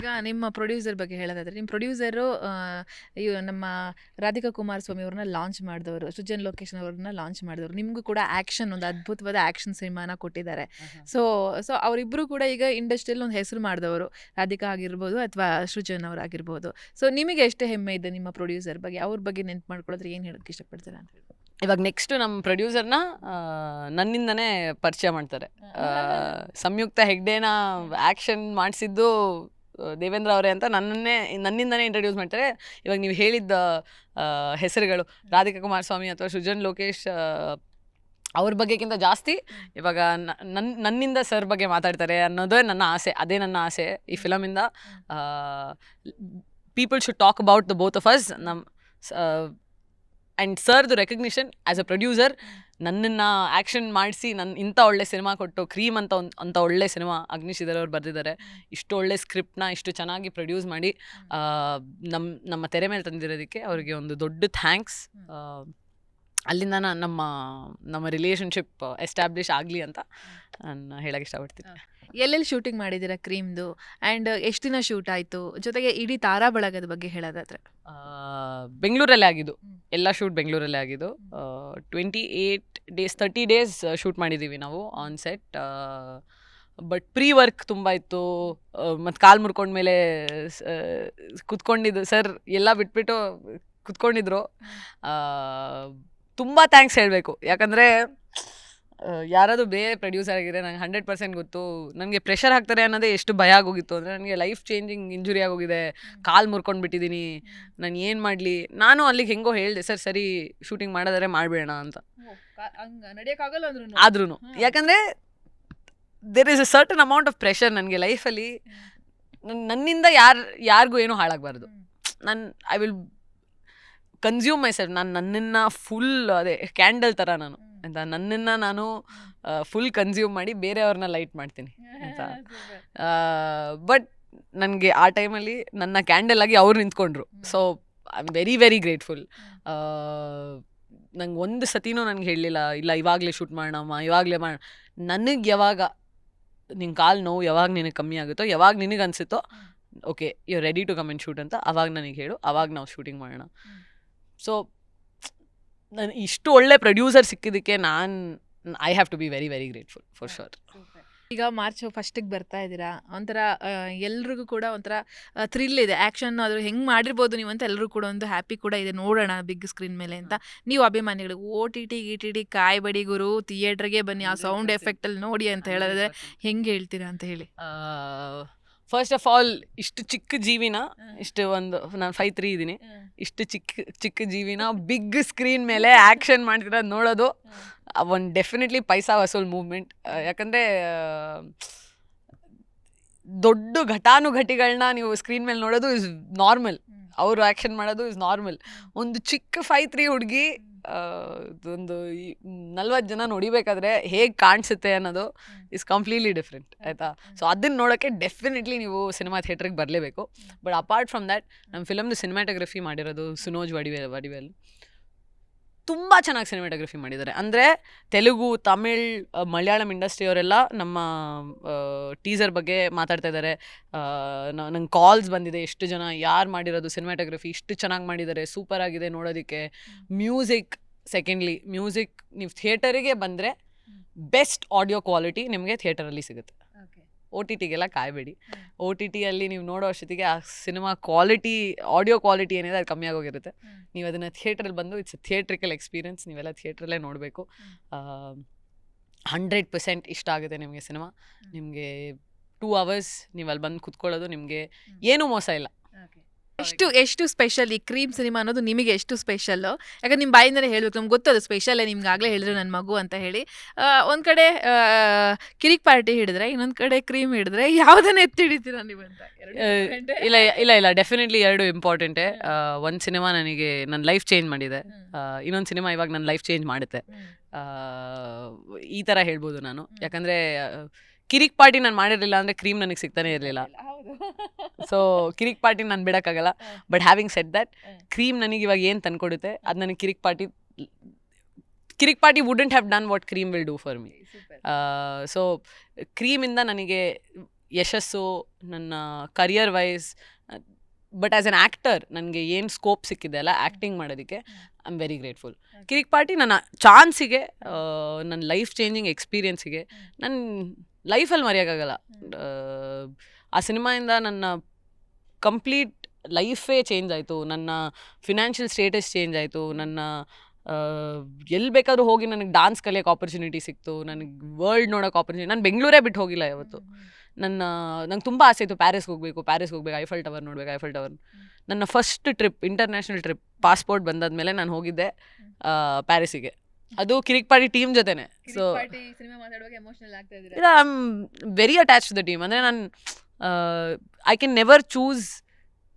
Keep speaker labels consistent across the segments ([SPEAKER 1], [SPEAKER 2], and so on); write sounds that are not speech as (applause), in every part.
[SPEAKER 1] ಈಗ ನಿಮ್ಮ ಪ್ರೊಡ್ಯೂಸರ್ ಬಗ್ಗೆ ಹೇಳೋದಾದ್ರೆ ನಿಮ್ಮ ಪ್ರೊಡ್ಯೂಸರು ನಮ್ಮ ರಾಧಿಕಾ ಕುಮಾರಸ್ವಾಮಿ ಅವ್ರನ್ನ ಲಾಂಚ್ ಮಾಡಿದವರು ಸುಜನ್ ಲೊಕೇಶನ್ ಅವ್ರನ್ನ ಲಾಂಚ್ ಮಾಡಿದವರು. ನಿಮಗೂ ಕೂಡ ಆಕ್ಷನ್ ಒಂದು ಅದ್ಭುತವಾದ ಆಕ್ಷನ್ ಸಿನಿಮಾನ ಕೊಟ್ಟಿದ್ದಾರೆ. ಸೊ ಸೊ ಅವರಿಬ್ಬರು ಕೂಡ ಈಗ ಇಂಡಸ್ಟ್ರಿಯಲ್ಲಿ ಒಂದು ಹೆಸರು ಮಾಡಿದವರು. ರಾಧಿಕಾ ಆಗಿರ್ಬೋದು ಅಥವಾ ಸೃಜನ್ ಅವರಾಗಿರ್ಬೋದು ಸೊ ನಿಮಗೆ ಎಷ್ಟು ಹೆಮ್ಮೆ ಇದೆ ನಿಮ್ಮ ಪ್ರೊಡ್ಯೂಸರ್ ಬಗ್ಗೆ? ಅವ್ರ ಬಗ್ಗೆ ನೆನ್ಪು ಮಾಡ್ಕೊಳ್ಳೋದ್ರೆ ಏನು ಹೇಳೋಕ್ಕೆ ಇಷ್ಟಪಡ್ತೀರಾ ಅಂತ ಹೇಳಿ
[SPEAKER 2] ಇವಾಗ ನೆಕ್ಸ್ಟ್ ನಮ್ಮ ಪ್ರೊಡ್ಯೂಸರ್ನ ನನ್ನಿಂದನೇ ಪರಿಚಯ ಮಾಡ್ತಾರೆ. ಸಂಯುಕ್ತ ಹೆಗ್ಡೆನ ಆ್ಯಕ್ಷನ್ ಮಾಡಿಸಿದ್ದು ದೇವೇಂದ್ರ ಅವರೇ ಅಂತ ನನ್ನನ್ನೇ ನನ್ನಿಂದನೇ ಇಂಟ್ರಡ್ಯೂಸ್ ಮಾಡ್ತಾರೆ. ಇವಾಗ ನೀವು ಹೇಳಿದ್ದ ಹೆಸರುಗಳು ರಾಧಿಕಾ ಕುಮಾರಸ್ವಾಮಿ ಅಥವಾ ಸೃಜನ್ ಲೋಕೇಶ್ ಅವ್ರ ಬಗ್ಗೆಗಿಂತ ಜಾಸ್ತಿ. ಇವಾಗ ನನ್ನ ನನ್ನಿಂದ ಸರ್ ಬಗ್ಗೆ ಮಾತಾಡ್ತಾರೆ ಅನ್ನೋದೇ ನನ್ನ ಆಸೆ ಅದೇ ನನ್ನ ಆಸೆ ಈ ಫಿಲಮಿಂದ people should talk about the both of us ನಮ್ಮ ಆ್ಯಂಡ್ ಸರ್ದು ರೆಕಗ್ನಿಷನ್ ಆ್ಯಸ್ ಅ ಪ್ರೊಡ್ಯೂಸರ್ ನನ್ನನ್ನು ಆ್ಯಕ್ಷನ್ ಮಾಡಿಸಿ ನನ್ನ ಇಂಥ ಒಳ್ಳೆ ಸಿನಿಮಾ ಕೊಟ್ಟು ಕ್ರೀಮ್ ಅಂತ ಒಂದು ಅಂಥ ಒಳ್ಳೆ ಸಿನಿಮಾ ಅಗ್ನಿಶಿಧರ್ ಅವರು ಬರೆದಿದ್ದಾರೆ ಇಷ್ಟು ಒಳ್ಳೆ ಸ್ಕ್ರಿಪ್ಟ್ನ ಇಷ್ಟು ಚೆನ್ನಾಗಿ ಪ್ರೊಡ್ಯೂಸ್ ಮಾಡಿ ನಮ್ಮ ನಮ್ಮ ತೆರೆ ಮೇಲೆ ತಂದಿರೋದಕ್ಕೆ ಅವರಿಗೆ ಒಂದು ದೊಡ್ಡ ಥ್ಯಾಂಕ್ಸ್ ಅಲ್ಲಿಂದ ನಮ್ಮ ನಮ್ಮ ರಿಲೇಷನ್ಶಿಪ್ ಎಸ್ಟಾಬ್ಲಿಷ್ ಆಗಲಿ ಅಂತ ನಾನು ಹೇಳಕ್ಕೆ ಇಷ್ಟಪಡ್ತೀನಿ.
[SPEAKER 1] ಎಲ್ಲೆಲ್ಲಿ ಶೂಟಿಂಗ್ ಮಾಡಿದ್ದೀರಾ ಕ್ರೀಮ್ದು? ಆ್ಯಂಡ್ ಎಷ್ಟು ದಿನ ಶೂಟ್ ಆಯಿತು? ಜೊತೆಗೆ ಇಡೀ ತಾರಾ ಬಳಗದ ಬಗ್ಗೆ ಹೇಳೋದಾದ್ರೆ.
[SPEAKER 2] ಬೆಂಗಳೂರಲ್ಲೇ ಆಗಿದ್ದು. ಎಲ್ಲ ಶೂಟ್ ಬೆಂಗಳೂರಲ್ಲೇ ಆಗಿದ್ದು. Twenty eight days thirty days shoot ಮಾಡಿದ್ದೀವಿ ನಾವು on set but pre work ತುಂಬ ಇತ್ತು. ಮತ್ತು ಕಾಲು ಮುರ್ಕೊಂಡ್ಮೇಲೆ ಕುತ್ಕೊಂಡಿದ್ದು. ಸರ್ ಎಲ್ಲ ಬಿಟ್ಬಿಟ್ಟು ಕುತ್ಕೊಂಡಿದ್ರು. ತುಂಬ ಥ್ಯಾಂಕ್ಸ್ ಹೇಳಬೇಕು. ಯಾಕಂದರೆ ಯಾರಾದರೂ ಬೇರೆ ಪ್ರೊಡ್ಯೂಸರ್ ಆಗಿದ್ರೆ ನಂಗೆ ಹಂಡ್ರೆಡ್ ಪರ್ಸೆಂಟ್ ಗೊತ್ತು. ನನಗೆ ಪ್ರೆಷರ್ ಹಾಕ್ತಾರೆ ಅನ್ನೋದೇ ಎಷ್ಟು ಭಯ ಆಗೋಗಿತ್ತು. ಅಂದರೆ ನನಗೆ ಲೈಫ್ ಚೇಂಜಿಂಗ್ ಇಂಜುರಿ ಆಗೋಗಿದೆ. ಕಾಲು ಮುರ್ಕೊಂಡು ಬಿಟ್ಟಿದ್ದೀನಿ ನಾನು ಏನು ಮಾಡಲಿ? ನಾನು ಅಲ್ಲಿಗೆ ಹೆಂಗೋ ಹೇಳಿದೆ ಸರ್ ಸರಿ ಶೂಟಿಂಗ್ ಮಾಡಿದರೆ ಮಾಡಬೇಡ ಅಂತ.
[SPEAKER 1] ನಡೆಯೋಕ್ಕಾಗಲ್ಲ
[SPEAKER 2] ಆದ್ರೂ ಯಾಕಂದರೆ there is a certain amount of pressure ನನಗೆ ಲೈಫಲ್ಲಿ ನನ್ನಿಂದ ಯಾರು ಯಾರಿಗೂ ಏನೂ ಹಾಳಾಗಬಾರ್ದು. ನಾನು I will consume myself ನಾನು ನನ್ನನ್ನು ಫುಲ್ ಅದೇ ಕ್ಯಾಂಡಲ್ ಥರ ನಾನು. ಅಂತ ನನ್ನನ್ನು ನಾನು ಫುಲ್ ಕನ್ಸ್ಯೂಮ್ ಮಾಡಿ ಬೇರೆಯವ್ರನ್ನ ಲೈಟ್ ಮಾಡ್ತೀನಿ. ಅಂತ ಬಟ್ ನನಗೆ ಆ ಟೈಮಲ್ಲಿ ನನ್ನ ಕ್ಯಾಂಡಲ್ ಆಗಿ ಅವ್ರು ನಿಂತ್ಕೊಂಡ್ರು. So I am very very grateful ನಂಗೆ ಒಂದು ಸತಿನೂ ನನಗೆ ಹೇಳಲಿಲ್ಲ ಇಲ್ಲ ಇವಾಗಲೇ ಶೂಟ್ ಮಾಡೋಣಮ್ಮ ಇವಾಗಲೇ ಮಾಡೋಣ ನನಗೆ ಯಾವಾಗ ನಿನ್ನ ಕಾಲು ನೋವು ಯಾವಾಗ ನಿನಗೆ ಕಮ್ಮಿ ಆಗುತ್ತೋ ಯಾವಾಗ ನಿನಗೆ ಅನಿಸುತ್ತೋ okay you ready to come and shoot ಅಂತ ಅವಾಗ ನನಗೆ ಹೇಳು ಅವಾಗ ನಾವು ಶೂಟಿಂಗ್ ಮಾಡೋಣ. ಸೊ ನಾನು ಇಷ್ಟು ಒಳ್ಳೆ ಪ್ರೊಡ್ಯೂಸರ್ ಸಿಕ್ಕಿದ್ದಕ್ಕೆ ನಾನು I have to be very very grateful for sure
[SPEAKER 1] ಈಗ ಮಾರ್ಚ್ ಫಸ್ಟಿಗೆ ಬರ್ತಾ ಇದ್ದೀರಾ? ಒಂಥರ ಎಲ್ರಿಗೂ ಕೂಡ ಒಂಥರ ಥ್ರಿಲ್ ಇದೆ. ಆ್ಯಕ್ಷನ್ ಅದ್ರ ಹೆಂಗೆ ಮಾಡಿರ್ಬೋದು ನೀವು ಅಂತ ಎಲ್ಲರೂ ಕೂಡ ಒಂದು ಹ್ಯಾಪಿ ಕೂಡ ಇದೆ. ನೋಡೋಣ ಬಿಗ್ ಸ್ಕ್ರೀನ್ ಮೇಲೆ ಅಂತ. ನೀವು ಅಭಿಮಾನಿಗಳು ಓ ಟಿ ಟಿ ಗಿ ಟಿ ಟಿ ಕಾಯ್ಬಡಿ ಗುರು. ಥಿಯೇಟ್ರಿಗೆ ಬನ್ನಿ. ಆ ಸೌಂಡ್ ಎಫೆಕ್ಟಲ್ಲಿ ನೋಡಿ ಅಂತ ಹೇಳಿದ್ರೆ ಹೆಂಗೆ ಹೇಳ್ತೀರಾ ಅಂತ ಹೇಳಿ.
[SPEAKER 2] ಫಸ್ಟ್ ಆಫ್ ಆಲ್ ಇಷ್ಟು ಚಿಕ್ಕ ಜೀವಿನ ಇಷ್ಟು ಒಂದು ನಾನು ಫೈವ್ ತ್ರೀ ಇದ್ದೀನಿ ಇಷ್ಟು ಚಿಕ್ಕ ಚಿಕ್ಕ ಜೀವಿನ ಬಿಗ್ ಸ್ಕ್ರೀನ್ ಮೇಲೆ (laughs) ಆ್ಯಕ್ಷನ್ ಮಾಡ್ತಿರೋದು ನೋಡೋದು. ಒಂದು ಡೆಫಿನೆಟ್ಲಿ ಪೈಸಾ ವಸೂಲ್ ಮೂವ್ಮೆಂಟ್ ಯಾಕಂದರೆ ದೊಡ್ಡ ಘಟಾನುಘಟಿಗಳನ್ನ ನೀವು ಸ್ಕ್ರೀನ್ ಮೇಲೆ ನೋಡೋದು ಇಸ್ ನಾರ್ಮಲ್ ಅವರು ಆ್ಯಕ್ಷನ್ ಮಾಡೋದು ಇಸ್ ನಾರ್ಮಲ್ ಒಂದು ಚಿಕ್ಕ ಫೈ ತ್ರೀ ಹುಡುಗಿ ಒಂದು ನಲ್ವತ್ತು ಜನ ನೋಡಿಬೇಕಾದ್ರೆ ಹೇಗೆ ಕಾಣಿಸುತ್ತೆ ಅನ್ನೋದು ಇಸ್ ಕಂಪ್ಲೀಟ್ಲಿ ಡಿಫ್ರೆಂಟ್ ಆಯಿತಾ? ಸೊ ಅದನ್ನು ನೋಡೋಕ್ಕೆ ಡೆಫಿನೆಟ್ಲಿ ನೀವು ಸಿನಿಮಾ ಥಿಯೇಟ್ರಿಗೆ ಬರಲೇಬೇಕು. ಬಟ್ ಅಪಾರ್ಟ್ ಫ್ರಮ್ ದ್ಯಾಟ್ ನಮ್ಮ ಫಿಲಮ್ದು ಸಿನಿಮಾಟೋಗ್ರಫಿ ಮಾಡಿರೋದು ಸುನೋಜ್ ವಡಿವೆ ವಡಿವೇಲ್ ತುಂಬ ಚೆನ್ನಾಗಿ ಸಿನಿಮಾಟೋಗ್ರಫಿ ಮಾಡಿದ್ದಾರೆ. ಅಂದರೆ ತೆಲುಗು ತಮಿಳ್ ಮಲಯಾಳಂ ಇಂಡಸ್ಟ್ರಿಯವರೆಲ್ಲ ನಮ್ಮ ಟೀಸರ್ ಬಗ್ಗೆ ಮಾತಾಡ್ತಾ ಇದ್ದಾರೆ. ನಂಗೆ ಕಾಲ್ಸ್ ಬಂದಿದೆ. ಎಷ್ಟು ಜನ ಯಾರು ಮಾಡಿರೋದು ಸಿನಿಮಾಟೋಗ್ರಫಿ? ಇಷ್ಟು ಚೆನ್ನಾಗಿ ಮಾಡಿದ್ದಾರೆ. ಸೂಪರ್ ಆಗಿದೆ ನೋಡೋದಕ್ಕೆ. ಮ್ಯೂಸಿಕ್ ಸೆಕೆಂಡ್ಲಿ ಮ್ಯೂಸಿಕ್ ನೀವು ಥಿಯೇಟರಿಗೆ ಬಂದರೆ ಬೆಸ್ಟ್ ಆಡಿಯೋ ಕ್ವಾಲಿಟಿ ನಿಮಗೆ ಥಿಯೇಟರಲ್ಲಿ ಸಿಗುತ್ತೆ. O T ಟಿಗೆಲ್ಲ ಕಾಯಬೇಡಿ. ಒ ಟಿ ಟಿಯಲ್ಲಿ ನೀವು ನೋಡೋ ಅಷ್ಟೊತ್ತಿಗೆ ಆ ಸಿನಿಮಾ ಕ್ವಾಲಿಟಿ ಆಡಿಯೋ ಕ್ವಾಲಿಟಿ ಏನಿದೆ ಅದು ಕಮ್ಮಿ ಆಗೋಗಿರುತ್ತೆ. ನೀವು ಅದನ್ನು ಥಿಯೇಟ್ರಲ್ಲಿ ಬಂದು ಇಟ್ಸ್ ಥಿಯೇಟ್ರಿಕಲ್ ಎಕ್ಸ್ಪೀರಿಯನ್ಸ್ ನೀವೆಲ್ಲ ಥಿಯೇಟ್ರಲ್ಲೇ ನೋಡಬೇಕು. ಹಂಡ್ರೆಡ್ ಪರ್ಸೆಂಟ್ ಇಷ್ಟ ಆಗುತ್ತೆ ನಿಮಗೆ ಸಿನಿಮಾ. ನಿಮಗೆ ಟೂ ಅವರ್ಸ್ ನೀವು ಅಲ್ಲಿ ಬಂದು ಕುತ್ಕೊಳ್ಳೋದು ನಿಮಗೆ ಏನೂ ಮೋಸ ಇಲ್ಲ.
[SPEAKER 1] ಎಷ್ಟು ಎಷ್ಟು ಸ್ಪೆಷಲ್ ಈ ಕ್ರೀಮ್ ಸಿನಿಮಾ ಅನ್ನೋದು ನಿಮಗೆ ಎಷ್ಟು ಸ್ಪೆಷಲ್ ಯಾಕಂದ್ರೆ ನಿಮ್ಮ ಬಾಯಿಂದಲೇ ಹೇಳ್ಬೇಕು ನಮ್ಗೆ ಗೊತ್ತದು ಸ್ಪೆಷಲ್ಲೇ ನಿಮ್ಗೆ ಆಗಲೇ ಹೇಳಿದ್ರು ನನ್ನ ಮಗು ಅಂತ ಹೇಳಿ. ಒಂದ್ ಕಡೆ ಕಿರಿಕ್ ಪಾರ್ಟಿ ಹಿಡಿದ್ರೆ ಇನ್ನೊಂದ್ ಕಡೆ ಕ್ರೀಮ್ ಹಿಡಿದ್ರೆ ಯಾವ್ದನ್ನ ಎತ್ತಿ ಹಿಡಿತೀರಾ ನೀವು ಅಂತ?
[SPEAKER 2] ಇಲ್ಲ ಇಲ್ಲ ಇಲ್ಲ ಡೆಫಿನೆಟ್ಲಿ ಎರಡು ಇಂಪಾರ್ಟೆಂಟೇ ಒಂದು ಸಿನಿಮಾ ನನಗೆ ನನ್ನ ಲೈಫ್ ಚೇಂಜ್ ಮಾಡಿದೆ. ಇನ್ನೊಂದು ಸಿನಿಮಾ ಇವಾಗ ನನ್ನ ಲೈಫ್ ಚೇಂಜ್ ಮಾಡುತ್ತೆ. ಈ ಥರ ಹೇಳ್ಬೋದು ನಾನು. ಯಾಕಂದರೆ ಕಿರಿಕ್ ಪಾರ್ಟಿ ನಾನು ಮಾಡಿರಲಿಲ್ಲ ಅಂದರೆ ಕ್ರೀಮ್ ನನಗೆ ಸಿಗ್ತಾನೆ ಇರಲಿಲ್ಲ. ಸೊ ಕಿರಿಕ್ ಪಾರ್ಟಿ ನಾನು ಬಿಡೋಕ್ಕಾಗಲ್ಲ. But having set that. Cream ನನಗೆ ಇವಾಗ ಏನು ತಂದ್ಕೊಡುತ್ತೆ ಅದು ನನಗೆ Kirik Party Kirik Party wouldn't have done what Cream will do for me. So ಕ್ರೀಮಿಂದ ನನಗೆ ಯಶಸ್ಸು ನನ್ನ career wise but as an actor ನನಗೆ ಏನು ಸ್ಕೋಪ್ ಸಿಕ್ಕಿದೆ ಅಲ್ಲ ಆ್ಯಕ್ಟಿಂಗ್ ಮಾಡೋದಕ್ಕೆ I am very grateful Kirik Party ನನ್ನ ಚಾನ್ಸಿಗೆ ನನ್ನ ಲೈಫ್ ಚೇಂಜಿಂಗ್ ಎಕ್ಸ್ಪೀರಿಯನ್ಸಿಗೆ ನನ್ನ ಲೈಫಲ್ಲಿ ಮರೆಯೋಕ್ಕಾಗಲ್ಲ. ಆ, ಸಿನಿಮಾಯಿಂದ ನನ್ನ ಕಂಪ್ಲೀಟ್ ಲೈಫೇ ಚೇಂಜ್ ಆಯಿತು. ನನ್ನ ಫಿನಾನ್ಷಿಯಲ್ ಸ್ಟೇಟಸ್ ಚೇಂಜ್ ಆಯಿತು. ನನ್ನ ಎಲ್ಲಿ ಬೇಕಾದ್ರೂ ಹೋಗಿ ನನಗೆ ಡಾನ್ಸ್ ಕಲಿಯೋಕೆ ಆಪರ್ಚುನಿಟಿ ಸಿಕ್ತು. ನನಗೆ ವರ್ಲ್ಡ್ ನೋಡೋಕೆ ಆಪರ್ಚುನಿಟಿ ನಾನು ಬೆಂಗಳೂರೇ ಬಿಟ್ಟು ಹೋಗಿಲ್ಲ ಯಾವತ್ತು. ನನ್ನ ನಂಗೆ ತುಂಬ ಆಸೆ ಇತ್ತು ಪ್ಯಾರಿಸ್ಗೆ ಹೋಗಬೇಕು ಪ್ಯಾರಿಸ್ಗೆ ಹೋಗ್ಬೇಕು ಐಫಲ್ ಟವರ್ ನೋಡ್ಬೇಕು ಐಫಲ್ ಟವರ್ ನನ್ನ first trip international trip passport ಬಂದಾದ ಮೇಲೆ ನಾನು ಹೋಗಿದ್ದೆ ಪ್ಯಾರಿಸಿಗೆ ಅದು ಕಿರಿಕ್ ಪಾರ್ಟಿ ಟೀಮ್ ಜೊತೆನೆ ಸೊ ಇಲ್ಲ I am very attach to the team ಅಂದರೆ ನಾನು I can never choose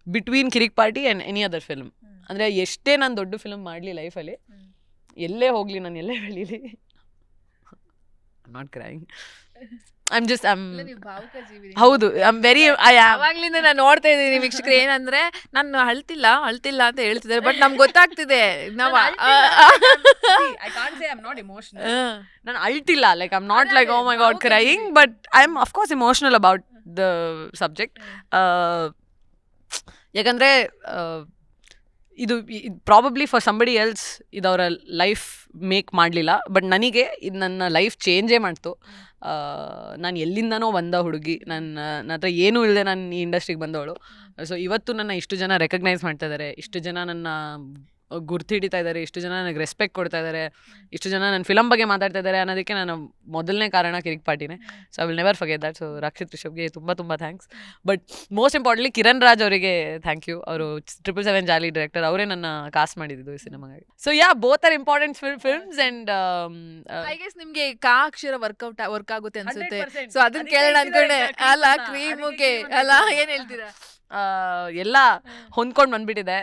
[SPEAKER 2] between Kirik Party and any other film ಅಂದರೆ ಎಷ್ಟೇ ನಾನು ದೊಡ್ಡ ಫಿಲ್ಮ್ ಮಾಡಲಿ ಲೈಫಲ್ಲಿ. ಎಲ್ಲೇ ಹೋಗಲಿ ನಾನು ಎಲ್ಲೇ ಬೆಳೀಲಿ. Not crying I'm just
[SPEAKER 1] I'm
[SPEAKER 2] ಹೌದು ಐಮ್ ಆಮ್ ವೆರಿ
[SPEAKER 1] ಅವಾಗ್ಲಿಂದ ನಾನು ನೋಡ್ತಾ ಇದ್ದೀನಿ ವೀಕ್ಷಕರು ಏನಂದ್ರೆ ನಾನು ಅಳ್ತಿಲ್ಲ ಅಳ್ತಿಲ್ಲ ಅಂತ ಹೇಳ್ತಿದ್ದಾರೆ ಬಟ್ ನಮ್ಗೆ ಗೊತ್ತಾಗ್ತಿದೆ. (laughs) ನಾವು.
[SPEAKER 2] ನಾನು ಅಳ್ತಿಲ್ಲ. Like I'm not like oh my god crying. But I am of course emotional about the subject ಯಾಕಂದರೆ ಇದು ಪ್ರಾಬಬ್ಲಿ ಫಾರ್ ಸಂಬಡಿ ಎಲ್ಸ್ ಇದು ಅವರ ಲೈಫ್ ಮೇಕ್ ಮಾಡಲಿಲ್ಲ. ಬಟ್ ನನಗೆ ಇದು ನನ್ನ ಲೈಫ್ ಚೇಂಜೇ ಮಾಡ್ತು. ನಾನು ಎಲ್ಲಿಂದನೋ ಬಂದ ಹುಡುಗಿ ನನ್ನ ನನ್ನ ಹತ್ರ ಏನೂ ಇಲ್ಲದೆ ನಾನು ಈ ಇಂಡಸ್ಟ್ರಿಗೆ ಬಂದವಳು. ಸೊ ಇವತ್ತು ನನ್ನ ಇಷ್ಟು ಜನ ರೆಕಗ್ನೈಸ್ ಮಾಡ್ತಾ ಇದ್ದಾರೆ ಇಷ್ಟು ಜನ ನನ್ನ ಗುರ್ತಿಡಿತಾ ಇದ್ದಾರೆ ಇಷ್ಟು ಜನ ನನಗೆ ರೆಸ್ಪೆಕ್ಟ್ ಕೊಡ್ತಾ ಇದ್ದಾರೆ ಇಷ್ಟು ಜನ ನನ್ನ ಫಿಲಮ್ ಬಗ್ಗೆ ಮಾತಾಡ್ತಾ ಇದ್ದಾರೆ ಅನ್ನೋದಕ್ಕೆ ನಾನು ಮೊದಲನೇ ಕಾರಣ Kirik ಪಾಟಿನೇ. So I will never forget that so Rakshit ರಿಷಬ್ಗೆ ತುಂಬ ತುಂಬ thanks but most importantly Kiran Raj ಅವರಿಗೆ ಥ್ಯಾಂಕ್ ಯು ಅವರು ಟ್ರಿಪಲ್ ಸೆವೆನ್ ಜಾಲಿ ಡೈರೆಕ್ಟರ್ ಅವರೇ ನನ್ನ ಕಾಸ್ಟ್ ಮಾಡಿದ್ದು ಈ ಸಿನಿಮಾಗಾಗಿ so yeah both are important films and
[SPEAKER 1] I guess ನಿಮಗೆ ಕಾ ಅಕ್ಷರ ವರ್ಕೌಟ್ ವರ್ಕ್ ಆಗುತ್ತೆ ಅನ್ಸುತ್ತೆ. ಸೊ ಅದನ್ನ ಕೇಳೋಣ ಅನ್ಕೊಂಡೆ. ಅಲ್ಲ ಕ್ರೀಮ್ಗೆ ಅಲ್ಲ ಏನ್ ಹೇಳ್ತೀರಾ?
[SPEAKER 2] ಎಲ್ಲ ಹೊಂದ್ಕೊಂಡು ಬಂದ್ಬಿಟ್ಟಿದೆ.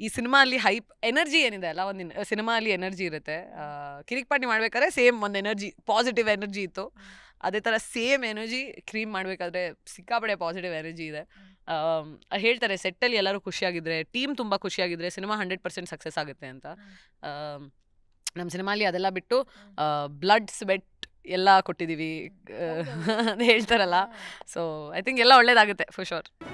[SPEAKER 2] ಈ ಸಿನಿಮಾ ಅಲ್ಲಿ ಹೈಪ್ ಎನರ್ಜಿ ಏನಿದೆ ಅಲ್ಲ ಒಂದು ಸಿನಿಮಾ ಅಲ್ಲಿ ಎನರ್ಜಿ ಇರುತ್ತೆ. ಆ, ಕಿರಿಕ್ ಪಾರ್ಟಿ ಮಾಡ್ಬೇಕಾದ್ರೆ ಸೇಮ್ ಒಂದು ಎನರ್ಜಿ ಪಾಸಿಟಿವ್ ಎನರ್ಜಿ ಇತ್ತು. ಅದೇ ಥರ ಸೇಮ್ ಎನರ್ಜಿ ಕ್ರೀಮ್ ಮಾಡಬೇಕಾದ್ರೆ ಸಿಕ್ಕಾಪಡೆ ಪಾಸಿಟಿವ್ ಎನರ್ಜಿ ಇದೆ. ಹೇಳ್ತಾರೆ ಸೆಟ್ಟಲ್ಲಿ ಎಲ್ಲರೂ ಖುಷಿಯಾಗಿದ್ರೆ ಟೀಮ್ ತುಂಬ ಖುಷಿಯಾಗಿದ್ರೆ ಸಿನಿಮಾ ಹಂಡ್ರೆಡ್ ಪರ್ಸೆಂಟ್ ಸಕ್ಸಸ್ ಆಗುತ್ತೆ ಅಂತ. ನಮ್ಮ ಸಿನಿಮಾಲಿ ಅದೆಲ್ಲ ಬಿಟ್ಟು ಬ್ಲಡ್ ಸ್ವೆಟ್ ಎಲ್ಲ ಕೊಟ್ಟಿದ್ದೀವಿ (laughs) ಅಂತ ಹೇಳ್ತಾರಲ್ಲ. ಸೊ ಐ ಥಿಂಕ್ ಎಲ್ಲ ಒಳ್ಳೇದಾಗುತ್ತೆ for sure sure